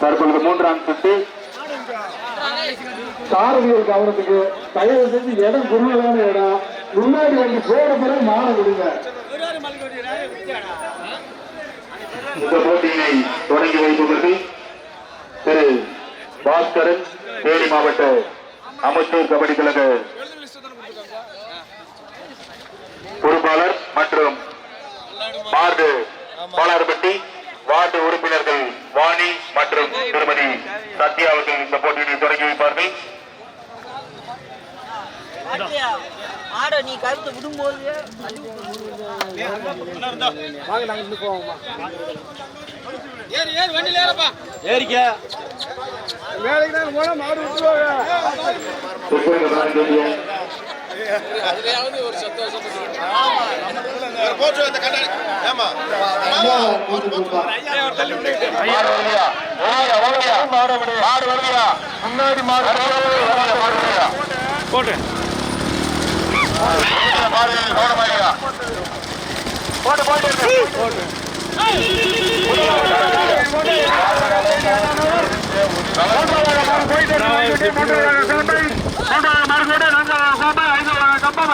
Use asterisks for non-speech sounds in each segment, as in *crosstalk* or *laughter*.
தற்பொழுது மூன்றாம் சுற்று. சாரதிகள் கவனத்துக்கு தயவு செஞ்சு இடம் குறுகலான இடம். முன்னாடி வந்து போற பிறகு மாற விடுங்க இந்த போட்டியினை தொடங்கி வைப்பவர்கள் திரு பாஸ்கரன் தேனி மாவட்ட அமைச்சர் கபடி கழக பொறுப்பாளர் மற்றும் வார்டு பாலார்பட்டி வார்டு உறுப்பினர்கள் வாணி மற்றும் திருமதி சத்யா அவர்கள் இந்த போட்டியினை தொடங்கி வைப்பார்கள். பாட்டியா, மாடை நீ கருத்து விடும்போது உட்பட வேண்டிய மாடு வருவியா? வருவியா, வருவியா? மாடு வருவியா? முன்னாடி மாடு வருவியா, மாடு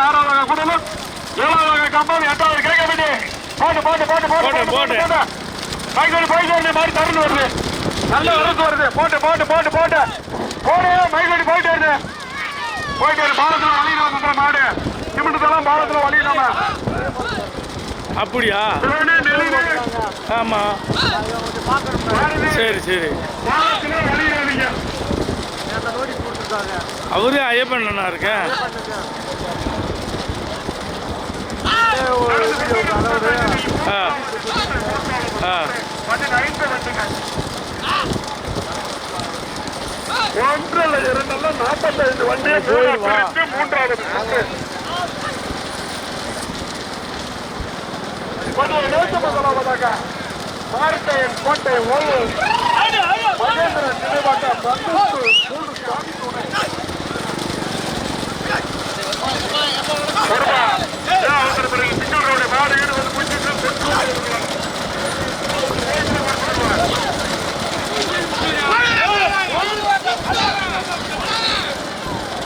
வருவியா? போட்டு மாடு கவனமாயியா? போட்டு, போட்டு. போட்டு போட்டு நல்ல வரத்து வருது போட்டு போட்டு போட்டு போட்டு போடு மைக்கடி போயிட்டு வருது போயிட்டு வருது பாலத்துல வழியில வந்து மாடு சிமெண்ட்லாம் பாலத்துல வழியிடாம அப்படியா ஆமா சரி சரி பாலத்துல வழியிடாதீங்க அவரு ஆ. ஆ. ஒன்றல்ல இரண்டல்ல நாற்பத்தைந்து வண்டியை மூன்றாவது சுற்று. கொஞ்சம் நேசம் முதலாவதாக மார்க்கையன் கோட்டை ஓய்வு மகேந்திரன் நினைவாக பந்தூர் மூன்று சாமி துணை பொறுப்பா. ஏன் அவசர பிறகு சிங்கிள் ரோடு மாடு ஈடு வந்து முடிச்சுட்டு சென்று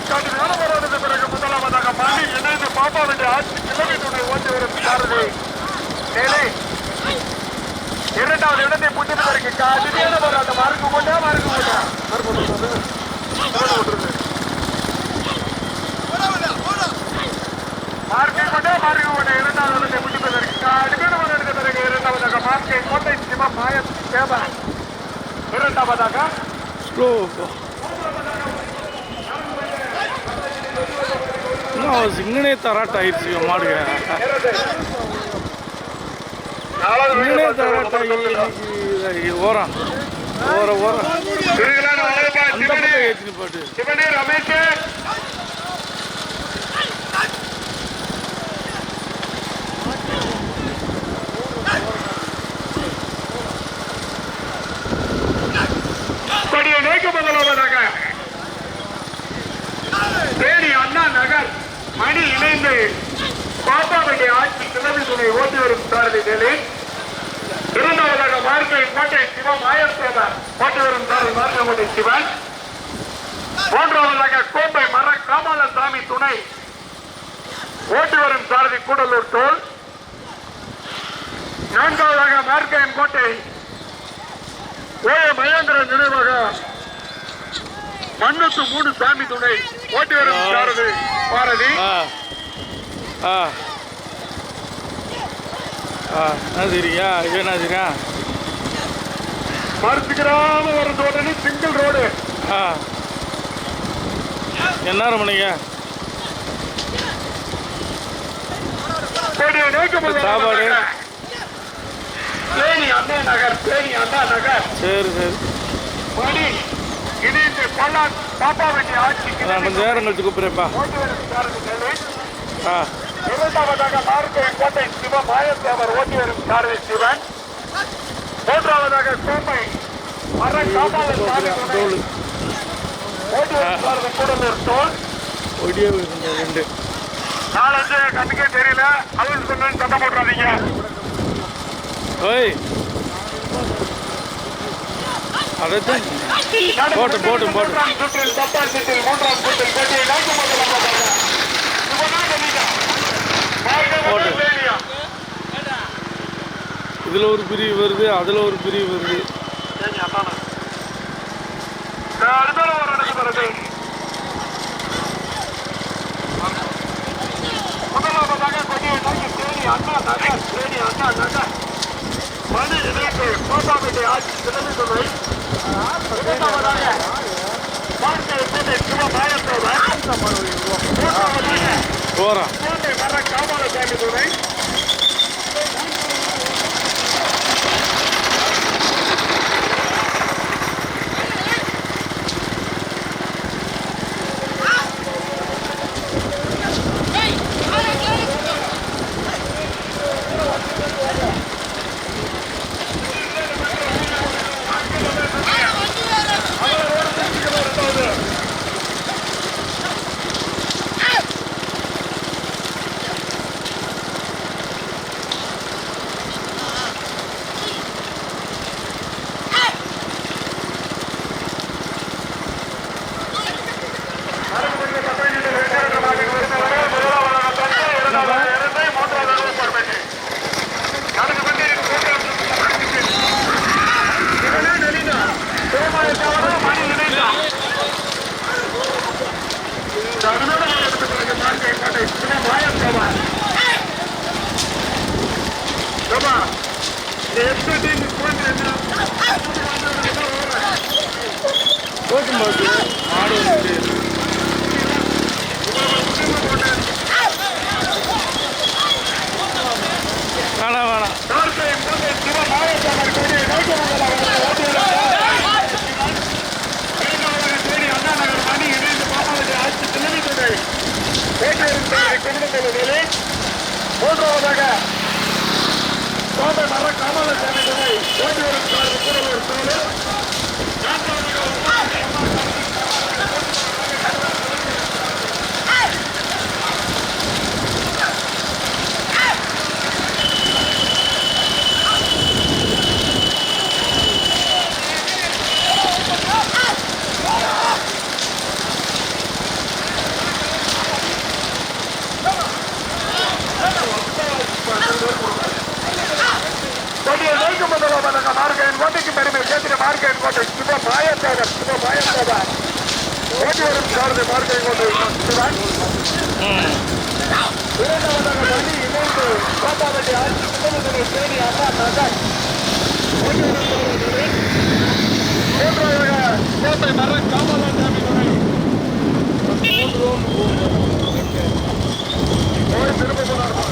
காட்டு விளம்பரத்துக்கு பிறகு முதலாவதாக பள்ளி இணைந்து பாப்பா வேண்டிய ஆட்சி கிலோமீட்டர் ஓட்டி சாரதி மேலே. இரண்டாவது இடத்தை புட்டிப்பதற்கு கடுமையான போராட்டம். மறுக்க போட்டா மறுக்க போட்டா மறுக்க போட்டது மார்க்கை கொண்டே மறுக்க போட்ட இரண்டாவது இடத்தை புட்டிப்பதற்கு கடுமையான போராட்டத்தை பிறகு இரண்டாவதாக மார்க்கை கோட்டை சிவ மாய சேவ இரண்டாவதாக ஸ்லோ இன்னும் சிங்கனே தராட்ட ஆயிடுச்சு இவன் மாடுக சிங்கனே தராட்டாகி ஓரம் ஓர ஓரம் திருவிழா அழகா அந்த பக்கம் ஏற்றினு போட்டு நோக்கி அண்ணா நகர் மணி இணைந்து பாப்பாவுடைய ஆட்சி கிளம்பி துணை ஓட்டி வரும் சாரதி வேலை. இரண்டாவதாக மார்க்கை கோட்டை சிவம் ஆயத்தோதர் ஓட்டி வரும் சாரதி மார்க்கோட்டை சிவன். மூன்றாவதாக கோப்பை மர காமாலசாமி துணை ஓட்டி வரும் சாரதி கூடலூர் டோல் நான்காவதாக மார்க்கையன் கோட்டை ஓ மகேந்திரன் நினைவாக மண்ணுக்கு மூணு சாமி துணை. ஓட்டி வரும் சாரதி பாரதி. இது என்ன தெரியா மறுத்துக்கிறாம வரும் உடனே சிங்கிள் ரோடு. ஆ. என்ன நோக்கி சாப்பாடு. தேனி அண்ணா நகர் தேனி அண்ணா நகர். சரி சரி. மணி இணைந்து நான் கொஞ்சம் நேரம் கழிச்சு கூப்பிட்றேன்ப்பா. ஆ. இரண்டாவதாக மார்க்கை கோட்டை சிவ மாயத்தேவர் ஓட்டி வரும் சாரதி சிவன். மூன்றாவதாக கோப்பை மர காமால சாமி துணை தோல். கவிதா வாழ்க போட்டும். போட்டு. வேலியா இதில் ஒரு பிரிவு வருது அதில் ஒரு பிரிவு வருது. அண்ணா ஒரு அண்ணா நகர் தேனி அண்ணா நகர் மணி இணைப்பு கோட்டாபேட்டை ஆட்சி சிறந்த துறை இரண்டாவதாக வாழ்க்கை கோட்டை துணை மாயத்தோவர் மூன்றாவதாக போகிறான் கோட்டை வர காமலசாமி துறை போட்டும் போகும்போது மாடு வந்து வேணாம் வேணாம் மூன்றாவதாக கோட்டை மர காமலசாமி துணை ஓட்டி வரும் சார் கூடலூர் சாலை கொடியை நோக்கி முதலாவதாக மார்க்கையின் கோட்டைக்கு பெருமை சேர்த்துட்டு மார்க்கையின் கோட்டை சுப மாயத்தேவர் சுப மாயத்தேவர் ஓட்டி வரும் சாரதி மார்க்கையின் கோட்டை சிவன். ம் இரண்டாவதாக மணி இணைந்து கோபாவட்டி ஆட்சி சுத்தமதுரை தேனி அண்ணா நகர் ஓட்டி வரும் சாரதி மூன்றாவதாக கோட்டை மர காமலாசாமி துணை ஓடி திரும்ப போனார்கள்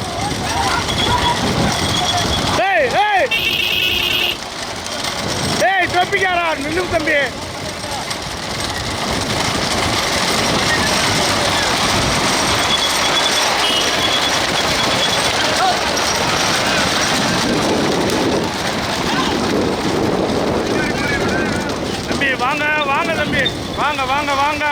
ஏய் தொப்பிக்காரா நின்று தம்பி. தம்பி வாங்க வாங்க தம்பி. வாங்க வாங்க வாங்க.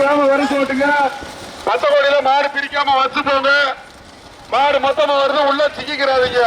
பிரிக்காம வர சொல்லுங்க பத்த கோடியில மாடு பிரிக்காம வச்சுக்கோங்க. மாடு மொத்தமா வருது உள்ள சிக்கிக்கிறாதீங்க.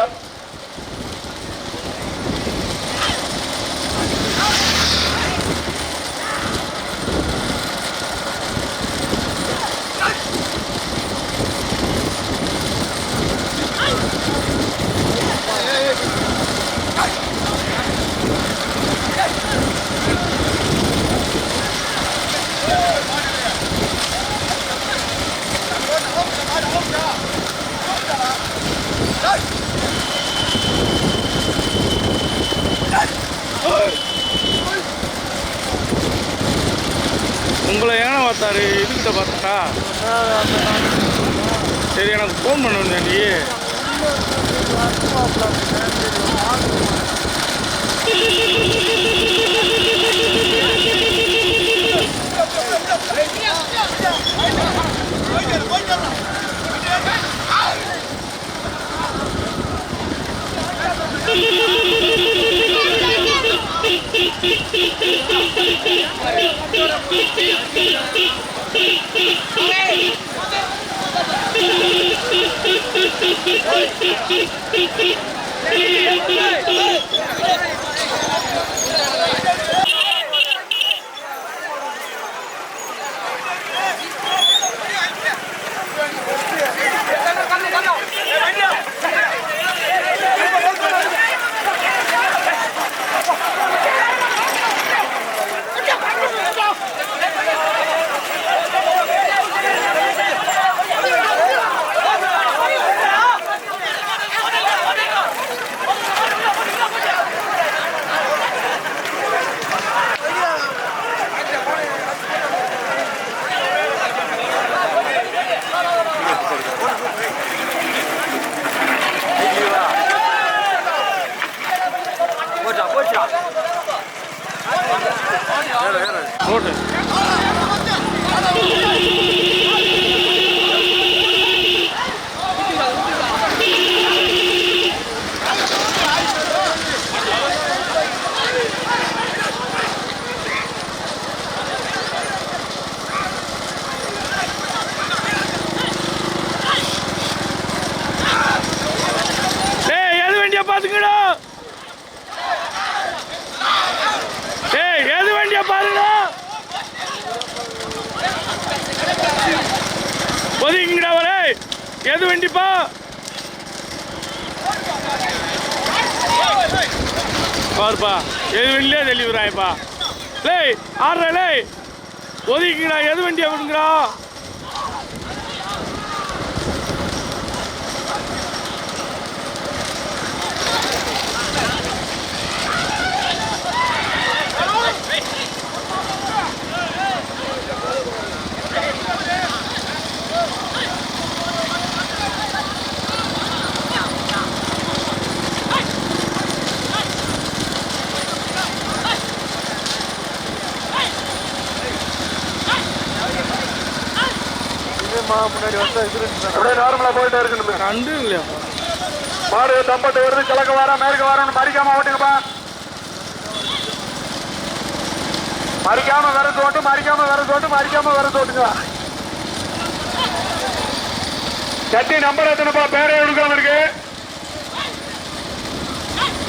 லேய் ஆடுற ஒதுக்கிங்கடா எது வண்டியா விடுங்கடா அப்படியே நார்மலா போயிட்டே இருக்கணும் கண்டு இல்லையா பாடு தம்பட்டு வருது கிழக்கு வர மேற்கு வரணும் மறிக்காம ஓட்டுங்கப்பா. மறிக்காம வர தோட்டு மறிக்காம வர தோட்டு மறிக்காம வர தோட்டுங்க கட்டி நம்பர் எத்தனைப்பா? பேரே எடுக்காம இருக்கு.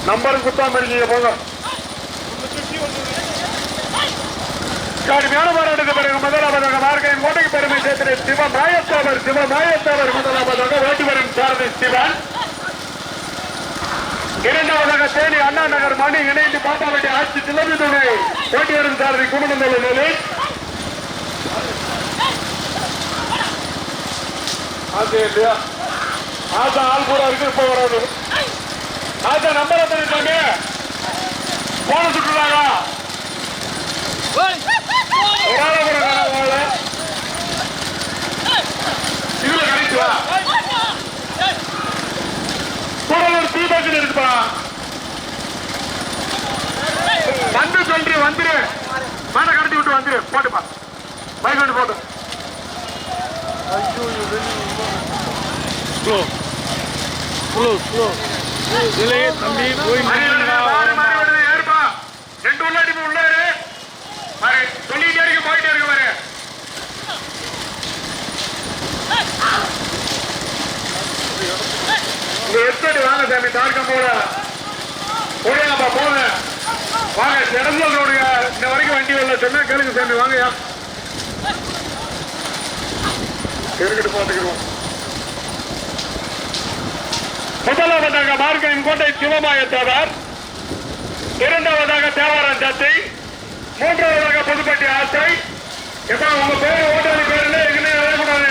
நம்பர் குத்தாம இருக்கீங்க போங்க. கடுமையான போராட்டத்தை பிறகு முதலாவதாக மார்க்கையின் கோட்டைக்கு பெருமை சேர்த்து சிவம் மாயத்தாவர் சிவம் மாயத்தாவர் முதலாவதாக ஓட்டி வரும் சாரதி சிவன். இரண்டாவதாக தேனி அண்ணா நகர் மணி இணைந்து பாப்பாவட்டி ஆட்சி சிலம்பி துணை ஓட்டி வரும் சாரதி குமணந்தல் நிலை. அது இல்லையா? ஆசா ஆள் பூரா இருக்கு இப்ப வராது. ஆசா நம்பர் எத்தனை போன சுற்றுறாங்க கூடலூர் இருக்குப்பா வந்து சொல்லி வந்துரு. மேல கடத்தி விட்டு வந்துரு. போட்டுப்பா பைக் வந்து போட்டு. ஸ்லோ ஸ்லோ ஸ்லோ இதிலே தம்பி போய் மாறி மாறி. வருது. ஏறுப்பா. ரெண்டு உள்ளாடி போய் உள்ளாரு மாறி சொல்லிட்டே இருக்கு போயிட்டே இருக்கு பாரு இங்க வாங்க சாமி. தார்க்கம் போல. போடுங்கப்பா போங்க. வாங்க திறந்தல் ரோடுங்க இந்த வரைக்கும் வண்டி வரல. சொன்னா கேளுங்க சாமி. வாங்கயா கேட்டுக்கிட்டு பார்த்துக்கிறோம் முதலாவதாக மார்க்கையின் கோட்டை சிவமாயத்தவர். இரண்டாவதாக தேவாரம் சத்தை மூன்றாவதாக புதுப்பட்டி ஆசை எப்ப உங்க பேரு ஓட்டாளி பேருல எங்கனே எழுதக்கூடாது.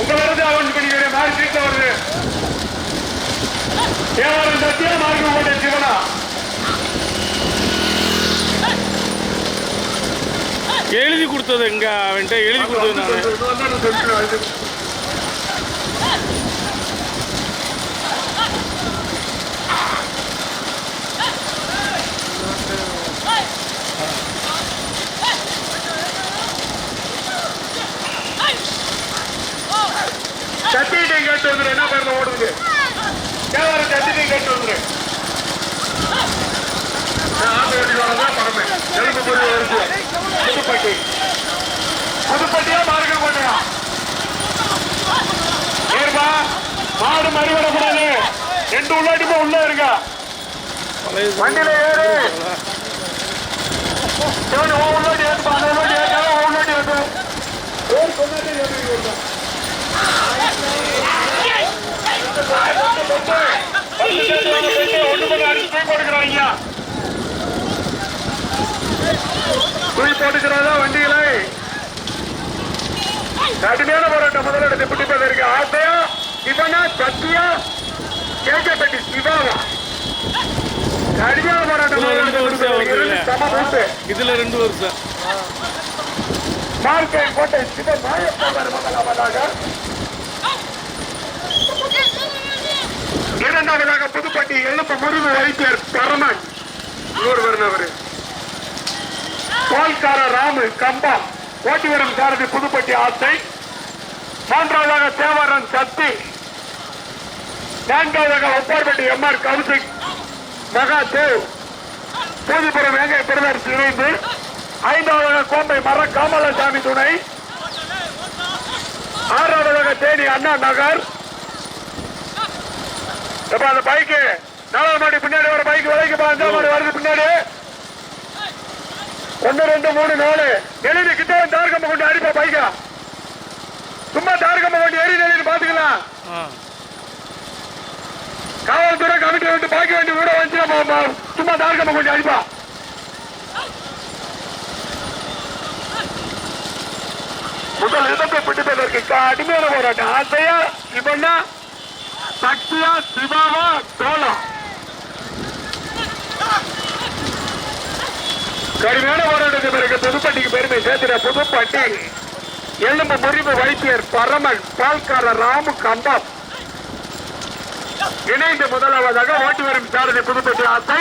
உங்களை இருந்து அவன் பண்ணிக்கிறேன் மாறி சீட்ல வருது. தேவாரம் சத்தியா மார்க்கம் கோட்டை சிவனா? எழுதி கொடுத்தது எங்க அவன்கிட்ட? எழுதி கொடுத்தது நானு. சத்தியிட்டையும் கேட்டு வந்து என்ன பேர் ஓடுது கேவர சத்தியிட்டையும் கேட்டு வந்துரு பணமே எலும்பு பொருள் இருக்கு புதுப்பட்டி. புதுப்பட்டியா மார்க்கெட் பண்ணுறா ஏற்பா மாடு மறி வரக்கூடாது ரெண்டு உள்ளாடிமா உள்ள வண்டியில ஏறு. உள்ளாடி ஏற்பா உள்ளாடி ஏற்காத உள்ளாடி ஏற்று ஏறு சொன்னாடி போட்டுக்கிறதா வண்டிகளை கடுமையான போராட்டம் முதலிடத்தை பிடிப்பதற்கு ஆசையா இவனா சத்தியா கேட்கப்பட்டு சிவாவா கடுமையான போராட்டம் இதுல ரெண்டு வருஷம். வருது இதுல ரெண்டு மார்க்கை கோட்டை சிவ மாயப்பவர் முதலாவதாக இரண்டாவதாக புதுப்பட்டி எழுப்ப முருகு வைத்தியர் பரமன். இன்னொரு வருணவர் பால்கார ராமு கம்பா ஓட்டி வரும் சாரதி புதுப்பட்டி ஆசை. மூன்றாவதாக தேவரன் சக்தி. நான்காவதாக ஒப்பார்பட்டி எம் ஆர் கவுசிக் மகா தேவ் பூஜிபுரம் வேங்கை பெருமாள் இணைந்து ஐந்தாவதாக கோம்பை மர காமலசாமி துணை. ஆறாவதாக தேனி அண்ணா நகர். எப்ப அந்த பைக்கு நாலாவது மாடி பின்னாடி வர பைக் விலைக்கு அஞ்சாம் மாடி வருது பின்னாடி. ஒன்னு ரெண்டு மூணு நாலு. எழுதி கிட்ட தார்கம்ப கொண்டு அடிப்பா பைக்கா சும்மா தார்கம்ப கொண்டு ஏறி எழுதி பாத்துக்கலாம் காவல்துறை கமிட்டி வந்து பாக்கி வேண்டி விட வந்து சும்மா தார்கம்ப கொண்டு அடிப்பா. முதல் இடத்தை பிடிப்பதற்கு? கடுமையான போராட்டம். ஆசையா? இவன்னா? சக்தியா சிவாவா தோலா கடுமையான போராட்டத்தை பிறகு புதுப்பட்டிக்கு பெருமை சேர்த்துற புதுப்பட்டி. எலும்பு முறிவு வைத்தியர் பரமன் பால்காரர் ராமு கம்பம். இணைந்து முதலாவதாக ஓட்டி வரும் சாரதி புதுப்பட்டி ஆசை.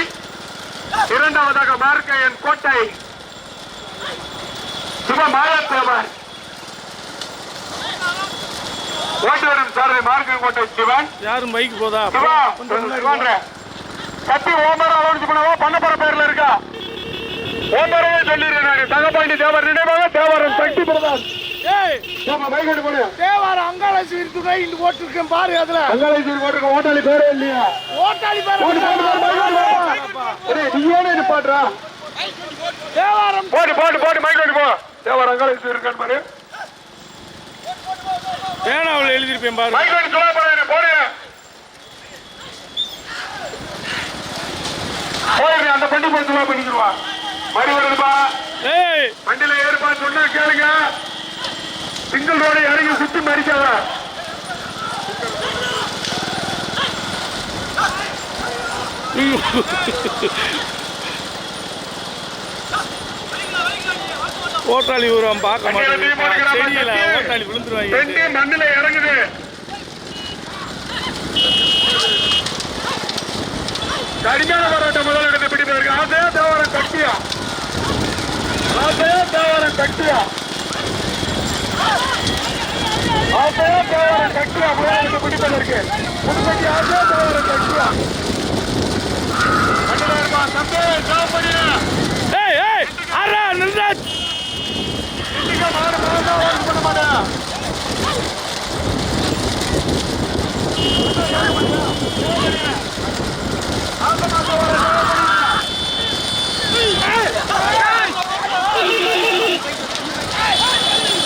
இரண்டாவதாக மார்க்கையன் கோட்டை. சுப மாயத்தேவன் ஓட்டி வரும் சாரதி கோட்டை சிவன். யாரும் பைக் போதா? கத்தி ஓமர் அலோன்ஸ் பண்ணவா பண்ண போற பேர்ல இருக்கா? ஓமரவே சொல்லிடுறேன் தங்கப்பாண்டி தேவர் நினைவாக தேவரன் சக்தி பிரதான். ஏய் பைக் கொண்டு போடு. தேவார அங்காள சீர்த்துறை இந்த ஓட்டிருக்கேன் பாரு அதுல. அங்காளி சீர் போட்டுருக்க ஓட்டாளி பேரே இல்லையா? ஓட்டாளி பாரு போடு, போடு, போடு, போடு, போடு. ஏய், நீ ஏனே நிப்பாட்டுறா? தேவாரம் போட்டு போட்டு போட்டு மைக் கொண்டு போ. தேவர் அங்காளி சீர் இருக்கான்னு பாரு. பேனாவில் எழுதிருப்பேன் பாரு? மைக் கொண்டு சொல்ல போறேன் போடு. போயிரு அந்த பண்டி போய் சொல்ல பண்ணிக்கிடுவா. மறு வருதுப்பா வண்டியில ஏறுப்பா சொன்னா கேளுங்க. சிங்கிள் ரோடு இறங்கி சுத்தி மறிக்காத. *laughs* ஓட்டாளி உருவம் பார்க்க மாட்டேன். ஓட்டாளி விழுந்துருவாங்க. மண்ணில இறங்குது. கடுமையான போராட்டம் முதலிடத்தை பிடிப்பதற்கு ஆசையா தேவாரம் கட்டியா? ஆசையா தேவாரம் கட்டியா? ஆசையா தேவாரம் கட்டியா? முதலிடத்தை பிடிப்பதற்கு. புதுப்பட்டி ஆசையா தேவாரம் கட்டியா மண்ணில இருப்பா தம்பி சாப்பிடு ஏய் ஏய் ஆறா நின்றாச் இண்டிகா மாடு மாடு ஓட்டு பண்ண மாட்டேன்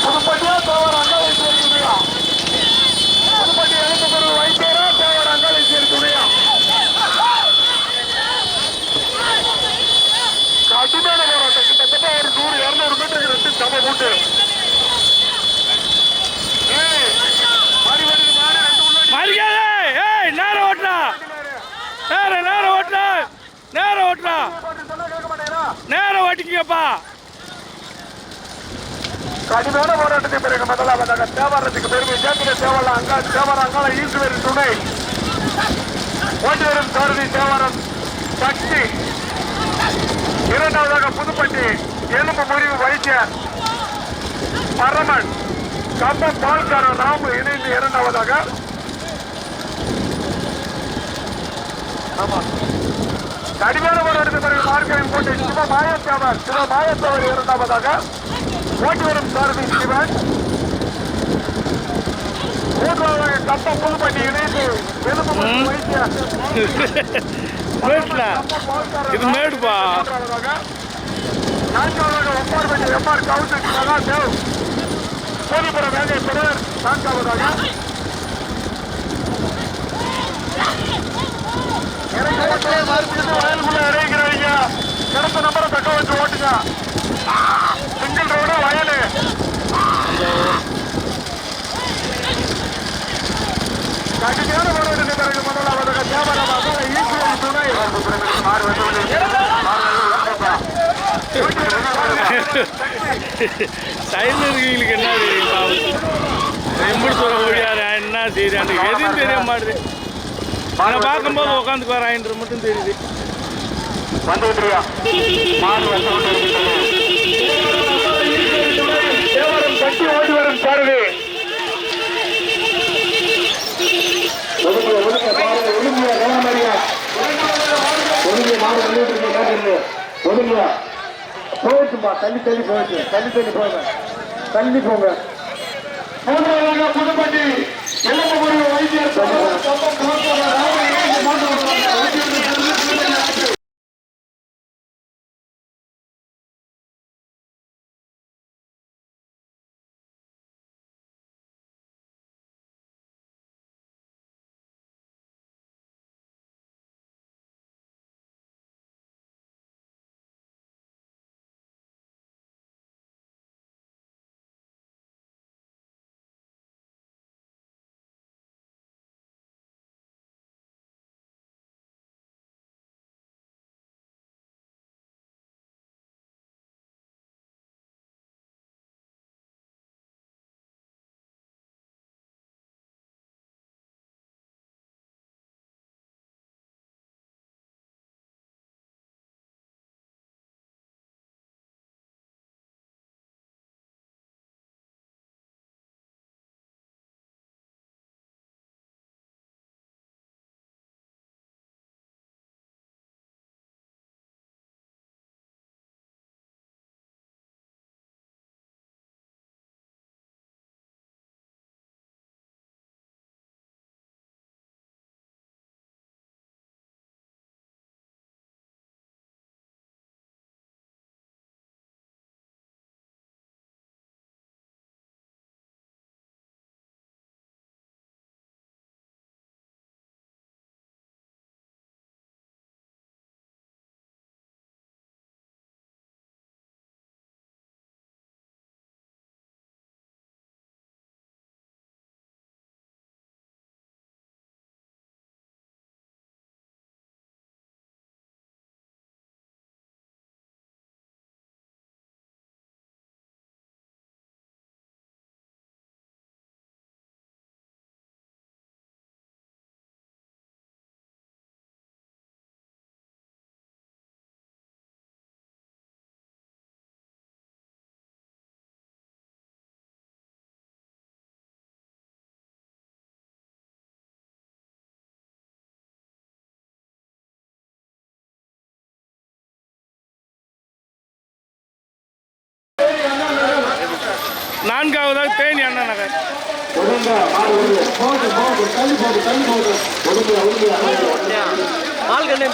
புதுப்பட்டியா தேவர் அங்காளி சேர்த்துடையா புதுப்பட்டி எழுத்து பொருள் வைத்தியரா தேவர் அங்காளி சேர்த்துடையா கடுமையான போராட்டம் கிட்டத்தட்ட ஒரு நூறு இருநூறு மீட்டருக்கு ரெண்டு சம கூட்டு ஏய், மாறி வருது மாறி ரெண்டு உள்ளாடி மறிக்காதே ஏய் நேரம் ஓட்டுறா நேரம் நேரம் ஓட்டுறா நேரம் ஓட்டுறா. போட்டு கேட்க நேரம் ஓட்டிக்கப்பா கடுமையான போராட்டத்தை பிறகு முதலாவதாக தேவாரத்துக்கு பெருமை சேர்க்கிற தேவார அங்கா தேவார அங்கால ஈஸ்வரி துணை. ஓட்டி வரும் சாரதி தேவாரம் சக்தி. இரண்டாவதாக புதுப்பட்டி எலும்பு முறிவு வைத்தியர் பரமன் கம்பம் பால்காரன் ராமு இணைந்து இரண்டாவதாக. ஆமா. கடுமையான போராட்டத்தை பிறகு மார்க்கரின் கோட்டை சிவ மாயத்தேவர் சிவ மாயத்தேவர் இரண்டாவதாக ஓட்டி வரும் சாரதி சிவன். மூன்றாவதாக கப்ப புதுப்பட்டி இணைந்து எலும்பு *laughs* மேட்ல இது மேடுப்பா. நான்காவதாக ஒப்பார்பட்டி எம்ஆர் கவுண்டர் சகா தேவ் சோதிபுரம் வேங்கை பிறர் நான்காவதாக வயலுக்குள்ள இறங்கிறீங்க கிடைச்ச நம்பரை தக்க வச்சு ஓட்டுங்க சிங்கிள் ரோடு வயலு கடுமையான போராட்டத்தை பிறகு முதலாவதாக தேவனமாக ஈஸ்வரன் துணை ஆறு சைடில் என்ன பாவம் சொல்ல முடியாது என்ன எதுவும் தெரிய மாட்டேது நான் பார்க்கும்போது உட்காந்துக்கு வராயின்ற மட்டும் தெரியுது வந்துவிட்டுருயா மாடு வந்து கட்டி ஓடி வரும் ஒதுங்க போயிட்டுமா தள்ளி தள்ளி போயிட்டு தள்ளி தள்ளி போங்க தள்ளி போங்க সমর্থন நான்காவதாக தேனி அண்ணா நகர். பால் கண்ணு